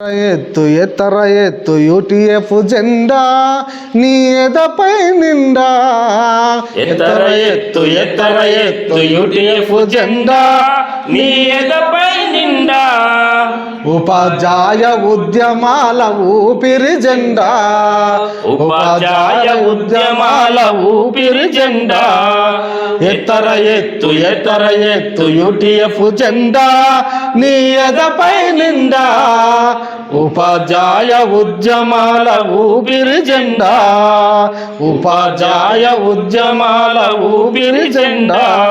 ఎత్తు ఎత్తర ఎత్తు యూటీఎఫ్ జెండా నీ ఎదపై నిండా. ఎత్తర ఎత్తు ఎత్తర ఎత్తు యూటీఎఫ్ జెండా నీ ఎదపై ఉపాధ్యాయ ఉద్యమాల ఊపిరి జెండా. ఉపాధ్యాయ ఉద్యమాల ఊపిరి జెండా. ఎత్తర ఎత్తు ఎత్తర ఎత్తు యుటిఎఫ్ జెండా. నీ ఎదపై నిండా. ఉపాధ్యాయ ఉద్యమాల ఊపిరి జెండా. ఉపాధ్యాయ ఉద్యమాల ఊపిరి జెండా.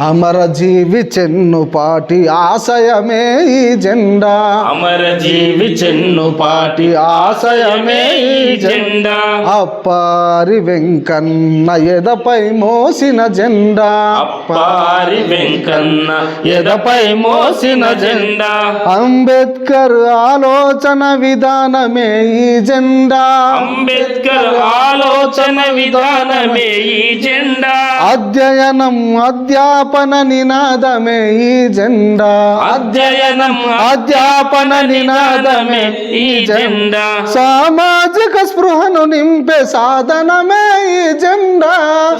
అమర జీవి చెన్నుపాటి ఆశయమే ఈ జెండా. అమర జీవి చెన్నుపాటి ఆశయమే ఈ జెండా. అప్పారి వెంకన్న ఎదపై మోసిన జెండా. అప్పారి వెంకన్న ఎదపై మోసిన జెండా. అంబేద్కర్ ఆలోచన విధానమే ఈ జెండా. అంబేద్కర్ ఆలోచన విధానమే ఈ జెండా. అధ్యయనం అధ్యాపన నినాదమే ఈ జెండా. అధ్యయనం అధ్యాపన నినాదమే ఈ జెండా. సామాజిక స్పృహను నింపే సాధనమే ఈ జెండా.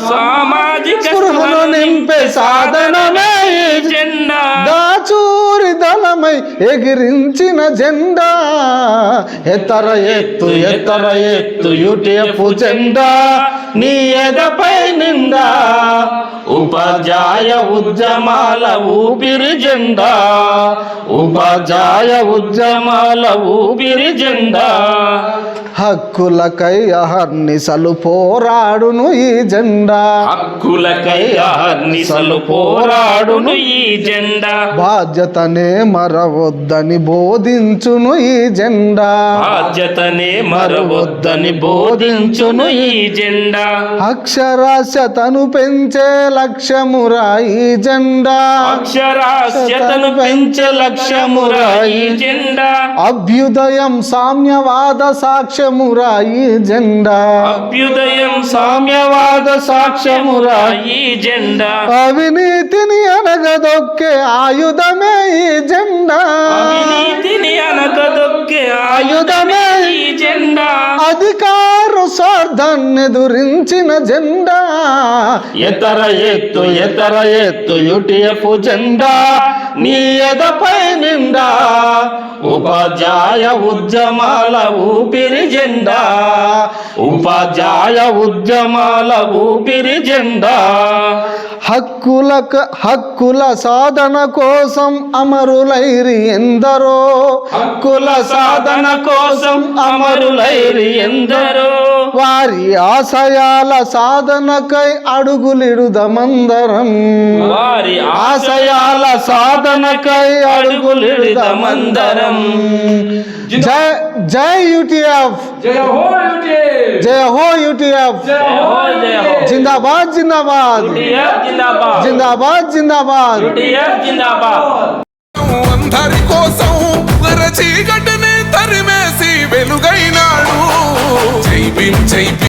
సామాజిక స్పృహను నింపే సాధనమే ఈ జెండా. దాచూరి దళమై ఎగిరించిన జెండా. ఎత్తర ఎత్తు ఎత్తర ఎత్తు యుటిఎఫ్ జెండా. నీ ఎదపై నిండా ఉపాధ్యాయ ఉద్యమాల ఊపిరి జెండా. ఉపాధ్యాయ ఉద్యమాల ఊపిరి జెండా. హక్కులకై అహర్నిశలు పోరాడును ఈ జెండా. హక్కులకై అహర్నిశలు పోరాడును ఈ జెండా. బాధ్యతనే మరవద్దని బోధించును ఈ జెండా. బాధ్యతనే మరవద్దని బోధించును ఈ జెండా. అక్షరాస్యతను పెంచే లక్ష్యమురా ఈ జెండా. అక్షరాస్యతను పెంచే లక్ష్యమురా ఈ జెండా. అభ్యుదయం సామ్యవాద సాక్ష్యమురా ఈ జెండా. అభ్యుదయం సామ్యవాద సాక్ష్యమురా ఈ జెండా. అవినీతిని అనగదొక్కే ఆయుధమే ఈ జెండా. ఎదురించిన జెండా. ఎతర ఎత్తు ఎతర ఎత్తు యుటిఎఫ్ జెండా నీ ఎదపై నిండా. ఉపాధ్యాయ ఉద్యమాల ఊపిరి జెండా. ఉపాధ్యాయ ఉద్యమాల ఊపిరి జెండా. హక్కుల హక్కుల సాధన కోసం అమరులైరి ఎందరో. హక్కుల సాధన కోసం అమరులైరి ఎందరో. వారి ఆశయాల సాధనకై అడుగులిడుదమందరం. వారి ఆశయాల సాధనకై అడుగులిడమందరం జై జై యూటీఎఫ్. జయ హో యూటీఎఫ్. జయ హో హో జిందాబాద్ జిందాబాద్. యుటిఎఫ్ జిందాబాద్. జిందాబాద్ జిందాబాద్. యుటిఎఫ్ జిందాబాద్. అందరి కోసం తరిమేసి వెలుగైనాడు జై భీమ్ జై భీమ్